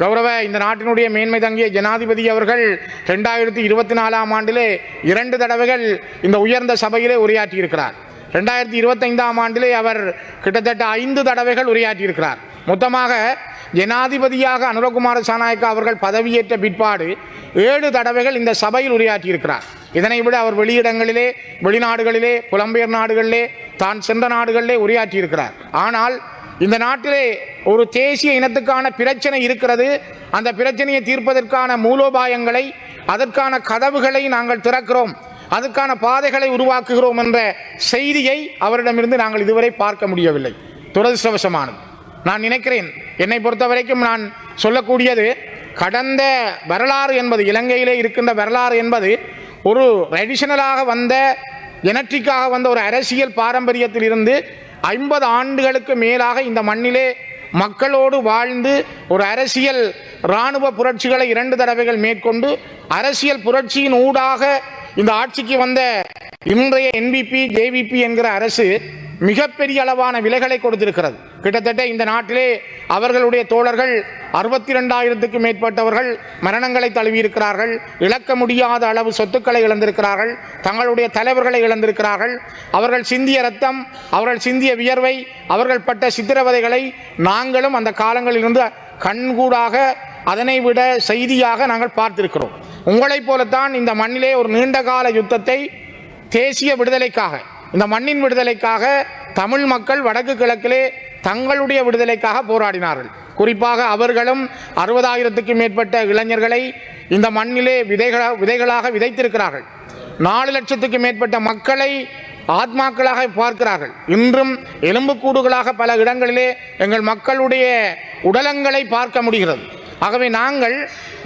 கௌரவ இந்த நாட்டினுடைய மேன்மை தங்கிய ஜனாதிபதி அவர்கள் ரெண்டாயிரத்தி இருபத்தி நாலாம் ஆண்டிலே இரண்டு தடவைகள் இந்த உயர்ந்த சபையிலே உரையாற்றியிருக்கிறார். ரெண்டாயிரத்தி இருபத்தைந்தாம் ஆண்டிலே அவர் கிட்டத்தட்ட ஐந்து தடவைகள் உரையாற்றியிருக்கிறார். மொத்தமாக ஜனாதிபதியாக அனுரகுமார சாநாயக்கா அவர்கள் பதவியேற்ற பிற்பாடு ஏழு தடவைகள் இந்த சபையில் உரையாற்றியிருக்கிறார். இதனை விட அவர் வெளியிடங்களிலே வெளிநாடுகளிலே புலம்பெயர் நாடுகளிலே தான் சென்ற நாடுகளிலே உரையாற்றியிருக்கிறார். ஆனால் இந்த நாட்டிலே ஒரு தேசிய இனத்துக்கான பிரச்சனை இருக்கிறது. அந்த பிரச்சனையை தீர்ப்பதற்கான மூலோபாயங்களை அதற்கான கதவுகளை நாங்கள் திறக்கிறோம். அதற்கான பாதைகளை உருவாக்குகிறோம் என்ற செய்தியை அவரிடமிருந்து நாங்கள் இதுவரை பார்க்க முடியவில்லை. துரதிருஷ்டவசமானது. நான் நினைக்கிறேன் என்னை பொறுத்த வரைக்கும் நான் சொல்லக்கூடியது கடந்த வரலாறு என்பது இலங்கையிலே இருக்கின்ற வரலாறு என்பது ஒரு ட்ரெடிஷனலாக வந்த ஜெனட்டிக்காக வந்த ஒரு அரசியல் பாரம்பரியத்தில் இருந்து ஐம்பது ஆண்டுகளுக்கு மேலாக இந்த மண்ணிலே மக்களோடு வாழ்ந்து ஒரு அரசியல் இராணுவ புரட்சிகளை இரண்டு தடவைகள் மேற்கொண்டு அரசியல் புரட்சியின் ஊடாக இந்த ஆட்சிக்கு வந்த இன்றைய என்பிபி ஜேவிபி என்கிற அரசு மிகப்பெரிய அளவான விலைகளை கொடுத்திருக்கிறது. கிட்டத்தட்ட இந்த நாட்டிலே அவர்களுடைய தோழர்கள் அறுபத்தி ரெண்டாயிரத்துக்கும் மேற்பட்டவர்கள் மரணங்களை தழுவியிருக்கிறார்கள். இழக்க முடியாத அளவு சொத்துக்களை இழந்திருக்கிறார்கள். தங்களுடைய தலைவர்களை இழந்திருக்கிறார்கள். அவர்கள் சிந்திய ரத்தம் அவர்கள் சிந்திய வியர்வை அவர்கள் பட்ட சித்திரவதைகளை நாங்களும் அந்த காலங்களிலிருந்து கண்கூடாக அதனை விட செய்தியாக நாங்கள் பார்த்திருக்கிறோம். உங்களைப் போலத்தான் இந்த மண்ணிலே ஒரு நீண்ட கால யுத்தத்தை தேசிய விடுதலைக்காக இந்த மண்ணின் விடுதலைக்காக தமிழ் மக்கள் வடக்கு கிழக்கிலே தங்களுடைய விடுதலைக்காக போராடினார்கள். குறிப்பாக அவர்களும் அறுபதாயிரத்துக்கும் மேற்பட்ட இளைஞர்களை இந்த மண்ணிலே விதைகளாக விதைகளாக விதைத்திருக்கிறார்கள். நாலு லட்சத்துக்கு மேற்பட்ட மக்களை ஆத்மாக்களாக பார்க்கிறார்கள். இன்றும் எலும்புக்கூடுகளாக பல இடங்களிலே எங்கள் மக்களுடைய உடலங்களை பார்க்க முடிகிறது. ஆகவே நாங்கள்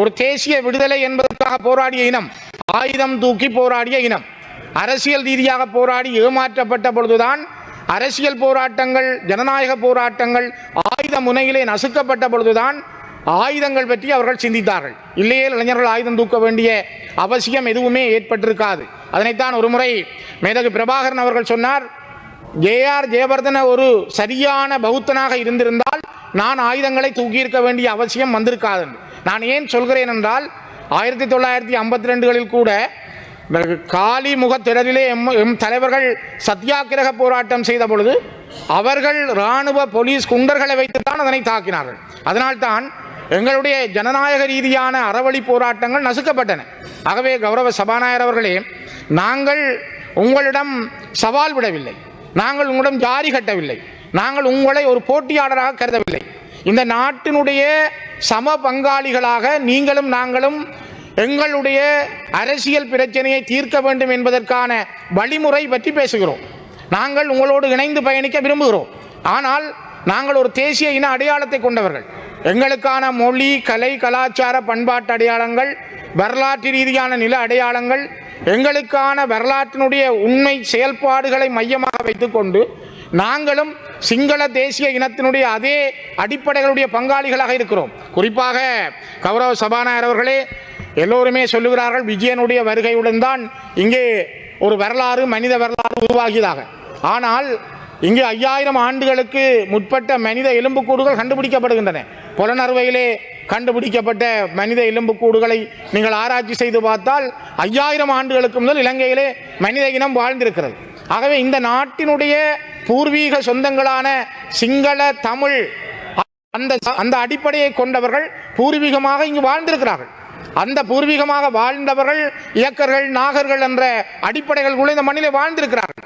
ஒரு தேசிய விடுதலை என்பதற்காக போராடிய இனம் ஆயுதம் தூக்கி போராடிய இனம் அரசியல் ரீதியாக போராடி ஏமாற்றப்பட்ட பொழுதுதான் அரசியல் போராட்டங்கள் ஜனநாயக போராட்டங்கள் ஆயுத முனையிலே நசுக்கப்பட்ட பொழுதுதான் ஆயுதங்கள் பற்றி அவர்கள் சிந்தித்தார்கள். இல்லையே இளைஞர்கள் ஆயுதம் தூக்க வேண்டிய அவசியம் எதுவுமே ஏற்பட்டிருக்காது. அதனைத்தான் ஒரு முறை மேதகு பிரபாகரன் அவர்கள் சொன்னார் ஜேஆர் ஜெயவர்தன ஒரு சரியான பௌத்தனாக இருந்திருந்தால் நான் ஆயுதங்களை தூக்கியிருக்க வேண்டிய அவசியம் வந்திருக்காது நான் ஏன் சொல்கிறேன் என்றால் ஆயிரத்தி தொள்ளாயிரத்தி ஐம்பத்தி ரெண்டுகளில் கூட பிறகு காலி முகத்திடரிலே எம் எம் தலைவர்கள் சத்தியாகிரக போராட்டம் செய்த பொழுது அவர்கள் இராணுவ போலீஸ் குண்டர்களை வைத்துத்தான் அதனை தாக்கினார்கள். அதனால்தான் எங்களுடைய ஜனநாயக ரீதியான அறவழி போராட்டங்கள் நசுக்கப்பட்டன. ஆகவே கௌரவ சபாநாயகர் அவர்களே நாங்கள் உங்களிடம் சவால் விடவில்லை. நாங்கள் உங்களிடம் ஜாரி கட்டவில்லை. நாங்கள் உங்களை ஒரு போட்டியாளராக கருதவில்லை. இந்த நாட்டினுடைய சம பங்காளிகளாக நீங்களும் நாங்களும் எங்களுடைய அரசியல் பிரச்சனையை தீர்க்க வேண்டும் என்பதற்கான வழிமுறை பற்றி பேசுகிறோம். நாங்கள் உங்களோடு இணைந்து பயணிக்க விரும்புகிறோம். ஆனால் நாங்கள் ஒரு தேசிய இன அடையாளத்தை கொண்டவர்கள். எங்களுக்கான மொழி கலை கலாச்சார பண்பாட்டு அடையாளங்கள் வரலாற்று ரீதியான நில அடையாளங்கள் எங்களுக்கான வரலாற்றினுடைய உண்மை செயல்பாடுகளை மையமாக வைத்துக்கொண்டு நாங்களும் சிங்கள தேசிய இனத்தினுடைய அதே அடிப்படைகளுடைய பங்காளிகளாக இருக்கிறோம். குறிப்பாக கௌரவ சபாநாயகர் அவர்களே எல்லோருமே சொல்லுகிறார்கள் விஜயனுடைய வருகையுடன் தான் இங்கே ஒரு வரலாறு மனித வரலாறு உருவாகியதாக. ஆனால் இங்கே ஐயாயிரம் ஆண்டுகளுக்கு முற்பட்ட மனித எலும்புக்கூடுகள் கண்டுபிடிக்கப்படுகின்றன. புலனறுவையிலே கண்டுபிடிக்கப்பட்ட மனித எலும்புக்கூடுகளை நீங்கள் ஆராய்ச்சி செய்து பார்த்தால் ஐயாயிரம் ஆண்டுகளுக்கு முதல் இலங்கையிலே மனித இனம் வாழ்ந்திருக்கிறது. ஆகவே இந்த நாட்டினுடைய பூர்வீக சொந்தங்களான சிங்கள தமிழ் அந்த அந்த அடிப்படையை கொண்டவர்கள் பூர்வீகமாக இங்கு வாழ்ந்திருக்கிறார்கள். அந்த பூர்வீகமாக வாழ்ந்தவர்கள் இயக்கர்கள் நாகர்கள் என்ற அடிப்படைகள் கூட இந்த மண்ணிலே வாழ்ந்திருக்கிறார்கள்.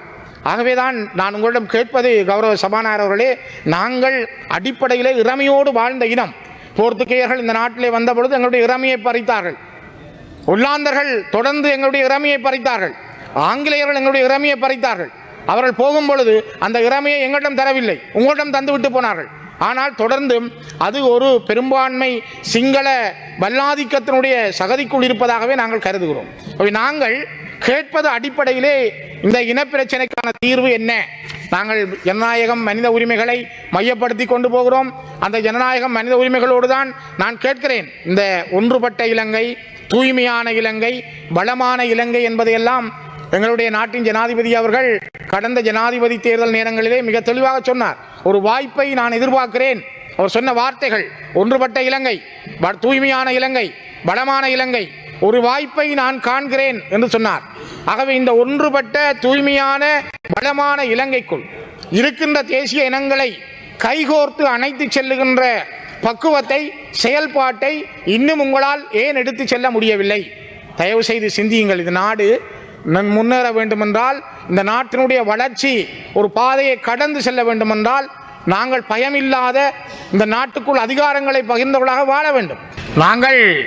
ஆகவேதான் நான் உங்களிடம் கேட்பது கௌரவ சபாநாயகர் அவர்களே நாங்கள் அடிப்படையிலே இறமையோடு வாழ்ந்த இனம். போர்த்துகேயர்கள் இந்த நாட்டிலே வந்த பொழுது எங்களுடைய இறமையை பறித்தார்கள். உள்ளாந்தர்கள் தொடர்ந்து எங்களுடைய இறமையை பறித்தார்கள். ஆங்கிலேயர்கள் எங்களுடைய இறமையை பறித்தார்கள். அவர்கள் போகும் பொழுது அந்த இறமையை எங்களிடம் தரவில்லை. உங்களிடம் தந்துவிட்டு போனார்கள். ஆனால் தொடர்ந்து அது ஒரு பெரும்பான்மை சிங்கள வல்லாதிக்கத்தினுடைய சகதிக்குள் இருப்பதாகவே நாங்கள் கருதுகிறோம். நாங்கள் கேட்பது அடிப்படையிலே இந்த இனப்பிரச்சனைக்கான தீர்வு என்ன? நாங்கள் ஜனநாயகம் மனித உரிமைகளை மையப்படுத்தி கொண்டு போகிறோம். அந்த ஜனநாயகம் மனித உரிமைகளோடு தான் நான் கேட்கிறேன். இந்த ஒன்றுபட்ட இலங்கை தூய்மையான இலங்கை வளமான இலங்கை என்பதையெல்லாம் எங்களுடைய நாட்டின் ஜனாதிபதி அவர்கள் கடந்த ஜனாதிபதி தேர்தல் நேரங்களிலே மிக தெளிவாக சொன்னார். ஒரு வாய்ப்பை நான் எதிர்பார்க்கிறேன். அவர் சொன்ன வார்த்தைகள் ஒன்றுபட்ட இலங்கை தூய்மையான இலங்கை வளமான இலங்கை ஒரு வாய்ப்பை நான் காண்கிறேன் என்று சொன்னார். ஆகவே இந்த ஒன்றுபட்ட தூய்மையான பலமான இலங்கைக்குள் இருக்கின்ற தேசிய இனங்களை கைகோர்த்து அணைத்து செல்லுகின்ற பக்குவத்தை செயல்பாட்டை இன்னும் உங்களால் ஏன் எடுத்து செல்ல முடியவில்லை? தயவு செய்து சிந்தியுங்கள். இது நாடு முன்னேற வேண்டுமென்றால் இந்த நாட்டினுடைய வளர்ச்சி ஒரு பாதையை கடந்து செல்ல வேண்டுமென்றால் நாங்கள் பயமில்லாத இந்த நாட்டுக்குள் அதிகாரங்களை பகிர்ந்தவர்களாக வாழ வேண்டும். நாங்கள்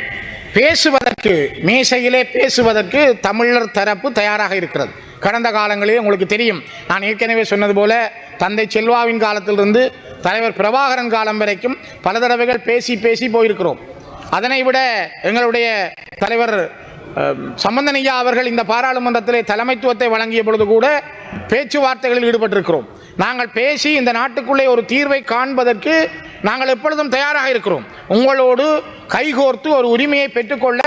பேசுவதற்கு மேசையிலே பேசுவதற்கு தமிழர் தரப்பு தயாராக இருக்கிறது. கடந்த காலங்களில் உங்களுக்கு தெரியும் நான் ஏற்கனவே சொன்னது போல தந்தை செல்வாவின் காலத்திலிருந்து தலைவர் பிரபாகரன் காலம் வரைக்கும் பல தடவைகள் பேசி பேசி போயிருக்கிறோம். அதனை விட எங்களுடைய தலைவர் சம்பந்தனையா அவர்கள் இந்த பாராளுமன்றத்திலே தலைமைத்துவத்தை வழங்கிய பொழுது கூட பேச்சுவார்த்தைகளில் ஈடுபட்டிருக்கிறோம். நாங்கள் பேசி இந்த நாட்டுக்குள்ளே ஒரு தீர்வை காண்பதற்கு நாங்கள் எப்பொழுதும் தயாராக இருக்கிறோம். உங்களோடு கைகோர்த்து ஒரு உரிமையை பெற்றுக்கொள்ள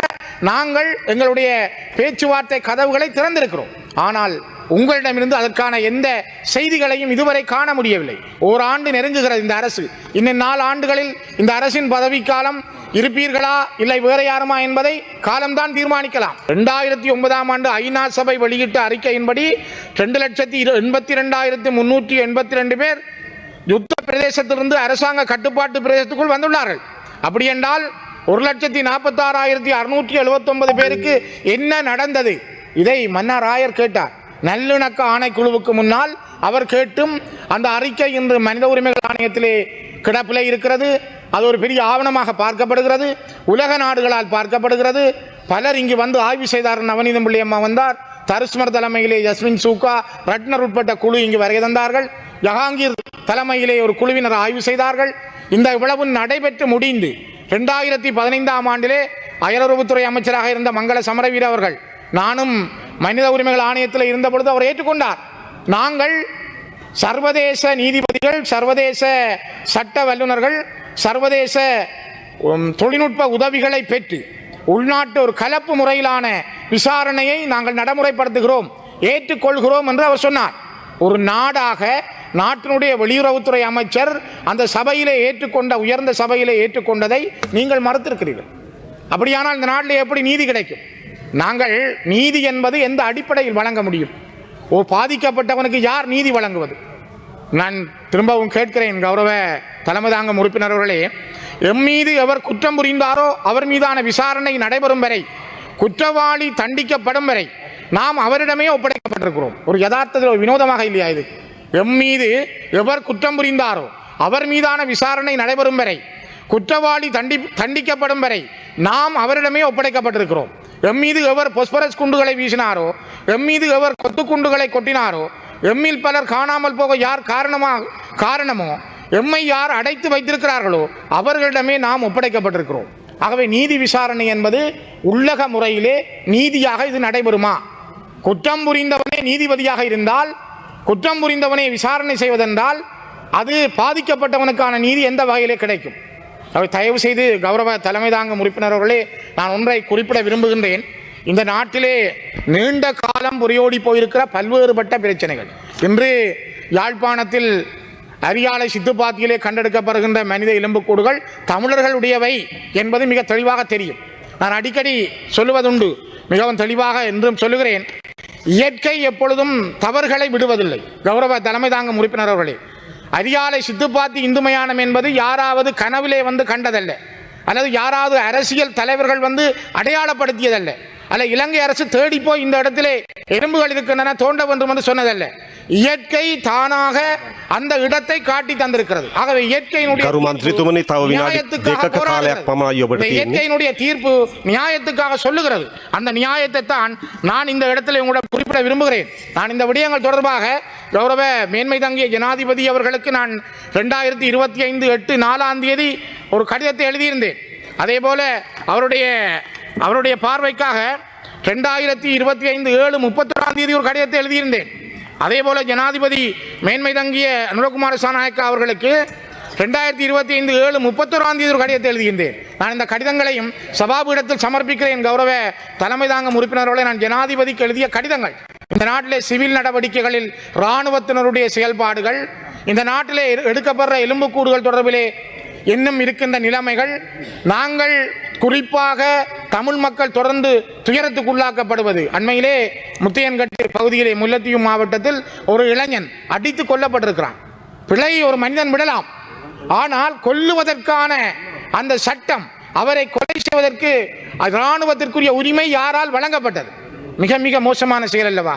நாங்கள் எங்களுடைய பேச்சுவார்த்தை கதவுகளை திறந்திருக்கிறோம். ஆனால் உங்களிடமிருந்து அதற்கான எந்த செய்திகளையும் இதுவரை காண முடியவில்லை. ஓராண்டு நெருங்குகிறது இந்த அரசு. இன்னும் நாலு ஆண்டுகளில் இந்த அரசின் பதவிக்காலம் இருப்பீர்களா இல்லை வேற யாருமா என்பதை காலம்தான் தீர்மானிக்கலாம். ரெண்டாயிரத்தி ஒன்பதாம் ஆண்டு ஐநா சபை வெளியிட்ட அறிக்கையின்படி ரெண்டு லட்சத்தி இரு எண்பத்தி ரெண்டாயிரத்தி முன்னூற்றி எண்பத்தி ரெண்டு பேர் யுத்த பிரதேசத்திலிருந்து அரசாங்க கட்டுப்பாட்டு பிரதேசத்துக்குள் வந்துள்ளார்கள். அப்படி என்றால் ஒரு லட்சத்தி நாற்பத்தாறாயிரத்தி அறுநூற்றி எழுபத்தொன்பது பேருக்கு என்ன நடந்தது? இதை மன்னர் ராயர் கேட்டார். நல்லிணக்க ஆணைக்குழுவுக்கு முன்னால் அவர் கேட்டும் அந்த அறிக்கை இன்று மனித உரிமைகள் ஆணையத்திலே கிடப்பிலே இருக்கிறது. அது ஒரு பெரிய ஆவணமாக பார்க்கப்படுகிறது. உலக நாடுகளால் பார்க்கப்படுகிறது. பலர் இங்கு வந்து ஆய்வு செய்தார். நவநீதம் பிள்ளையம்மா வந்தார். தருஸ்மர் தலைமையிலே ஜஸ்மின் சூகா ரட்னர் உட்பட்ட குழு இங்கு வருகை தந்தார்கள். ஜஹாங்கீர் தலைமையிலே ஒரு குழுவினர் ஆய்வு செய்தார்கள். இந்த இவ்வளவு நடைபெற்று முடிந்து ரெண்டாயிரத்தி பதினைந்தாம் ஆண்டிலே அயலுறவுத்துறை அமைச்சராக இருந்த மங்கள சமரவீர அவர்கள் நானும் மனித உரிமைகள் ஆணையத்தில் இருந்த பொழுது அவர் ஏற்றுக்கொண்டார். நாங்கள் சர்வதேச நீதிபதிகள் சர்வதேச சட்ட வல்லுநர்கள் சர்வதேச தொழில்நுட்ப உதவிகளை பெற்று உள்நாட்டு ஒரு கலப்பு முறையிலான விசாரணையை நாங்கள் நடைமுறைப்படுத்துகிறோம் ஏற்றுக்கொள்கிறோம் என்று அவர் சொன்னார். ஒரு நாடாக நாட்டினுடைய வெளியுறவுத்துறை அமைச்சர் அந்த சபையிலே ஏற்றுக்கொண்ட உயர்ந்த சபையிலே ஏற்றுக்கொண்டதை நீங்கள் மறுத்திருக்கிறீர்கள். அப்படியானால் இந்த நாட்டில் எப்படி நீதி கிடைக்கும்? நாங்கள் நீதி என்பது எந்த அடிப்படையில் வழங்க முடியும்? ஓ பாதிக்கப்பட்டவனுக்கு யார் நீதி வழங்குவது? நான் திரும்பவும் கேட்கிறேன் கௌரவ தலைமதாங்கம் உறுப்பினர்களே எம் மீது எவர் குற்றம் புரிந்தாரோ அவர் மீதான விசாரணை நடைபெறும் வரை குற்றவாளி தண்டிக்கப்படும் வரை நாம் அவரிடமே ஒப்படைக்கப்பட்டிருக்கிறோம். ஒரு யதார்த்தத்தில் ஒரு வினோதமாக இல்லையா இது? எம் மீது எவர் குற்றம் புரிந்தாரோ அவர் மீதான விசாரணை நடைபெறும் வரை குற்றவாளி தண்டி தண்டிக்கப்படும் வரை நாம் அவரிடமே ஒப்படைக்கப்பட்டிருக்கிறோம். எம் மீது எவர் பொஸ்பரஸ் குண்டுகளை வீசினாரோ எம் மீது எவர் கொத்து குண்டுகளை கொட்டினாரோ எம்மில் பலர் காணாமல் போக யார் காரணமாக காரணமோ எம்மை யார் அடைத்து வைத்திருக்கிறார்களோ அவர்களிடமே நாம் ஒப்படைக்கப்பட்டிருக்கிறோம். ஆகவே நீதி விசாரணை என்பது உள்ளக முறையிலே நீதியாக இது நடைபெறுமா? குற்றம் புரிந்தவனே நீதிபதியாக இருந்தால் குற்றம் புரிந்தவனை விசாரணை செய்வதென்றால் அது பாதிக்கப்பட்டவனுக்கான நீதி எந்த வகையிலே கிடைக்கும்? அவை தயவு செய்து கௌரவ தலைமை தாங்கும் உறுப்பினர்களே நான் ஒன்றை குறிப்பிட விரும்புகின்றேன். இந்த நாட்டிலே நீண்ட காலம் புரியோடி போயிருக்கிற பல்வேறுபட்ட பிரச்சனைகள். இன்று யாழ்ப்பாணத்தில் அரியாலை சித்துப்பாத்தியிலே கண்டெடுக்கப்படுகின்ற மனித எலும்புக்கூடுகள் தமிழர்களுடையவை என்பது மிக தெளிவாக தெரியும். நான் அடிக்கடி சொல்லுவதுண்டு மிகவும் தெளிவாக என்றும் சொல்லுகிறேன். இயற்கை எப்பொழுதும் தவறுகளை விடுவதில்லை. கௌரவ தலைமை தாங்கும் உறுப்பினர் அவர்களே அரியாலை சித்துப்பாத்தி இந்துமயானம் என்பது யாராவது கனவிலே வந்து கண்டதல்ல. அல்லது யாராவது அரசியல் தலைவர்கள் வந்து அடையாளப்படுத்தியதல்ல. அல்ல இலங்கை அரசு தேடிப்போ இந்த இடத்திலே எறும்புகள் இருக்கின்றன தோண்ட வேண்டும் என்று சொன்னதல்ல. இயற்கை தானாக அந்த இடத்தை காட்டி தந்திருக்கிறது. ஆகவே இயற்கையினுடைய இயற்கையினுடைய தீர்ப்பு நியாயத்துக்காக சொல்லுகிறது. அந்த நியாயத்தை தான் நான் இந்த இடத்துல உங்களிடம் குறிப்பிட விரும்புகிறேன். நான் இந்த விடயங்கள் தொடர்பாக கௌரவ மேன்மை தங்கிய ஜனாதிபதி அவர்களுக்கு நான் ரெண்டாயிரத்தி இருபத்தி ஐந்து எட்டு நாலாம் தேதி ஒரு கடிதத்தை எழுதியிருந்தேன். அதே போல அவருடைய அவருடைய பார்வைக்காக ரெண்டாயிரத்தி இருபத்தி ஐந்து ஏழு முப்பத்தொராம் தேதி ஒரு கடிதத்தை எழுதியிருந்தேன். அதே போல ஜனாதிபதி மேன்மை தங்கிய அனுரகுமார சாநாயக்கா அவர்களுக்கு ரெண்டாயிரத்தி இருபத்தி ஐந்து ஏழு முப்பத்தொராம் தேதி ஒரு கடிதத்தை எழுதுகின்றேன் நான் இந்த கடிதங்களையும் சபாபீடத்தில் சமர்ப்பிக்கிறேன் கௌரவ தலைமை தாங்கும் உறுப்பினர்களை நான் ஜனாதிபதிக்கு எழுதிய கடிதங்கள். இந்த நாட்டிலே சிவில் நடவடிக்கைகளில் இராணுவத்தினருடைய செயல்பாடுகள் இந்த நாட்டிலே எடு- எடுக்கப்படுற எலும்புக்கூடுகள் தொடர்பிலே இன்னும் இருக்கின்ற நிலைமைகள் நாங்கள் குறிப்பாக தமிழ் மக்கள் தொடர்ந்து துயரத்துக்குள்ளாக்கப்படுவது. அண்மையிலே முத்தையன்கட்டு பகுதியிலே முல்லத்தீவு மாவட்டத்தில் ஒரு இளைஞன் அடித்து கொல்லப்பட்டிருக்கிறான். பிழை ஒரு மனிதன் விடலாம். ஆனால் கொல்லுவதற்கான அந்த சட்டம் அவரை கொலை செய்வதற்கு இராணுவத்திற்குரிய உரிமை யாரால் வழங்கப்பட்டது? மிக மிக மோசமான செயல் அல்லவா?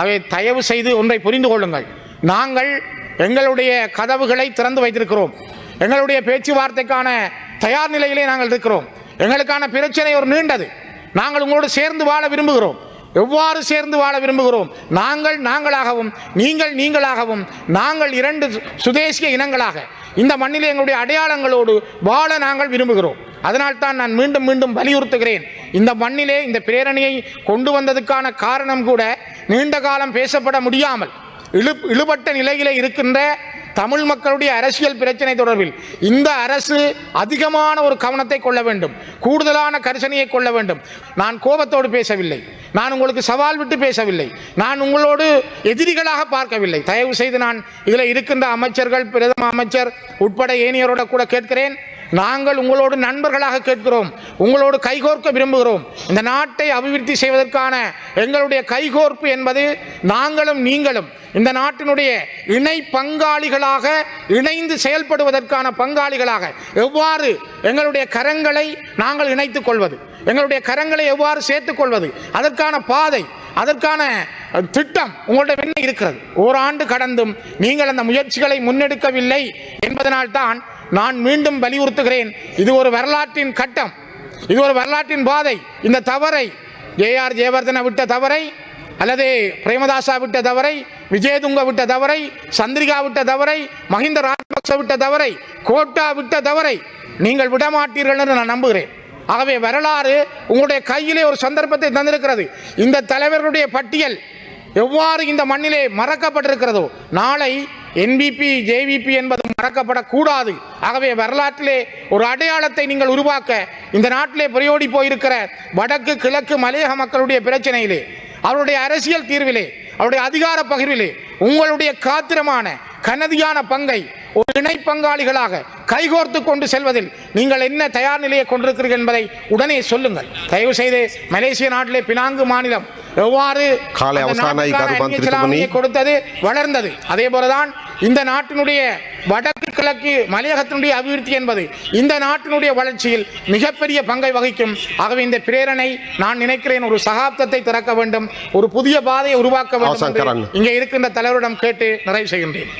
அவை தயவு செய்து ஒன்றை புரிந்து கொள்ளுங்கள். நாங்கள் எங்களுடைய கதவுகளை திறந்து வைத்திருக்கிறோம். எங்களுடைய பேச்சுவார்த்தைக்கான தயார் நிலையிலே நாங்கள் இருக்கிறோம். எங்களுக்கான பிரச்சனை ஒரு நீண்டது. நாங்கள் உங்களோடு சேர்ந்து வாழ விரும்புகிறோம். எவ்வாறு சேர்ந்து வாழ விரும்புகிறோம்? நாங்கள் நாங்களாகவும் நீங்கள் நீங்களாகவும் நாங்கள் இரண்டு சு- சுதேசிய இனங்களாக இந்த மண்ணிலே எங்களுடைய அடையாளங்களோடு வாழ நாங்கள் விரும்புகிறோம். அதனால்தான் நான் மீண்டும் மீண்டும் வலியுறுத்துகிறேன். இந்த மண்ணிலே இந்த பிரேரணையை கொண்டு வந்ததுக்கான காரணம் கூட நீண்ட காலம் பேசப்பட முடியாமல் இழு இழுபட்ட நிலையிலே இருக்கின்ற தமிழ் மக்களுடைய அரசியல் பிரச்சனை தொடர்பில் இந்த அரசு அதிகமான ஒரு கவனத்தை கொள்ள வேண்டும். கூடுதலான கரிசனையை கொள்ள வேண்டும். நான் கோபத்தோடு பேசவில்லை. நான் உங்களுக்கு சவால் விட்டு பேசவில்லை. நான் உங்களோடு எதிரிகளாக பார்க்கவில்லை. தயவு செய்து நான் இதில் இருக்கின்ற அமைச்சர்கள் பிரதம அமைச்சர் உட்பட ஏனியரோட கூட கேட்கிறேன். நாங்கள் உங்களோடு நண்பர்களாக கேட்கிறோம். உங்களோடு கைகோர்க்க விரும்புகிறோம். இந்த நாட்டை அபிவிருத்தி செய்வதற்கான எங்களுடைய கைகோர்ப்பு என்பது நாங்களும் நீங்களும் இந்த நாட்டினுடைய இணை பங்காளிகளாக இணைந்து செயல்படுவதற்கான பங்காளிகளாக எவ்வாறு எங்களுடைய கரங்களை நாங்கள் இணைத்துக் கொள்வது எங்களுடைய கரங்களை எவ்வாறு சேர்த்துக் கொள்வது அதற்கான பாதை அதற்கான திட்டம் உங்களுடைய என்ன இருக்கிறது. ஓராண்டு கடந்தும் நீங்கள் அந்த முயற்சிகளை முன்னெடுக்கவில்லை என்பதனால்தான் நான் மீண்டும் வலியுறுத்துகிறேன். இது ஒரு வரலாற்றின் கட்டம். இது ஒரு வரலாற்றின் பாதை. இந்த தவறை ஜேஆர் ஜெயவர்தன விட்ட தவறை அல்லது பிரேமதாசா விட்ட தவறை விஜயதுங்க விட்ட தவறை சந்திரிகா விட்ட தவறை மஹிந்த ராஜபக்ச விட்ட தவறை கோட்டா விட்ட தவறை நீங்கள் விடமாட்டீர்கள் என்று நான் நம்புகிறேன். ஆகவே வரலாறு உங்களுடைய கையிலே ஒரு சந்தர்ப்பத்தை தந்திருக்கிறது. இந்த தலைவர்களுடைய பட்டியல் எவ்வாறு இந்த மண்ணிலே மறக்கப்பட்டிருக்கிறதோ நாளை என்பிபி ஜேவிபி என்பது மறக்கப்படக்கூடாது. ஆகவே வரலாற்றிலே ஒரு அடையாளத்தை நீங்கள் உருவாக்க இந்த நாட்டிலே பிரயோடி போயிருக்கிற வடக்கு கிழக்கு மலையக மக்களுடைய பிரச்சனையிலே அவருடைய அரசியல் தீர்விலே அவருடைய அதிகார பகிர்விலே உங்களுடைய காத்திரமான கனதியான பங்கை ஒரு இணை பங்காளிகளாக கைகோர்த்து கொண்டு செல்வதில் நீங்கள் என்ன தயார் நிலையை கொண்டிருக்கிறீர்கள் என்பதை உடனே சொல்லுங்கள். தயவு செய்து மலேசிய நாட்டிலே பினாங்கு மாநிலம் எவ்வாறு. கொடுத்தது? வளர்ந்தது. அதே போலதான் இந்த நாட்டினுடைய வடக்கு கிழக்கு மலையகத்தினுடைய அபிவிருத்தி என்பது இந்த நாட்டினுடைய வளர்ச்சியில் மிகப்பெரிய பங்கை வகிக்கும் ஆகவே இந்த பிரேரணை நான் நினைக்கிறேன் ஒரு சகாப்தத்தை திறக்க வேண்டும் ஒரு புதிய பாதையை உருவாக்க வேண்டும். இங்கே இருக்கின்ற தலைவரிடம் கேட்டு நிறைவு செய்கின்றேன்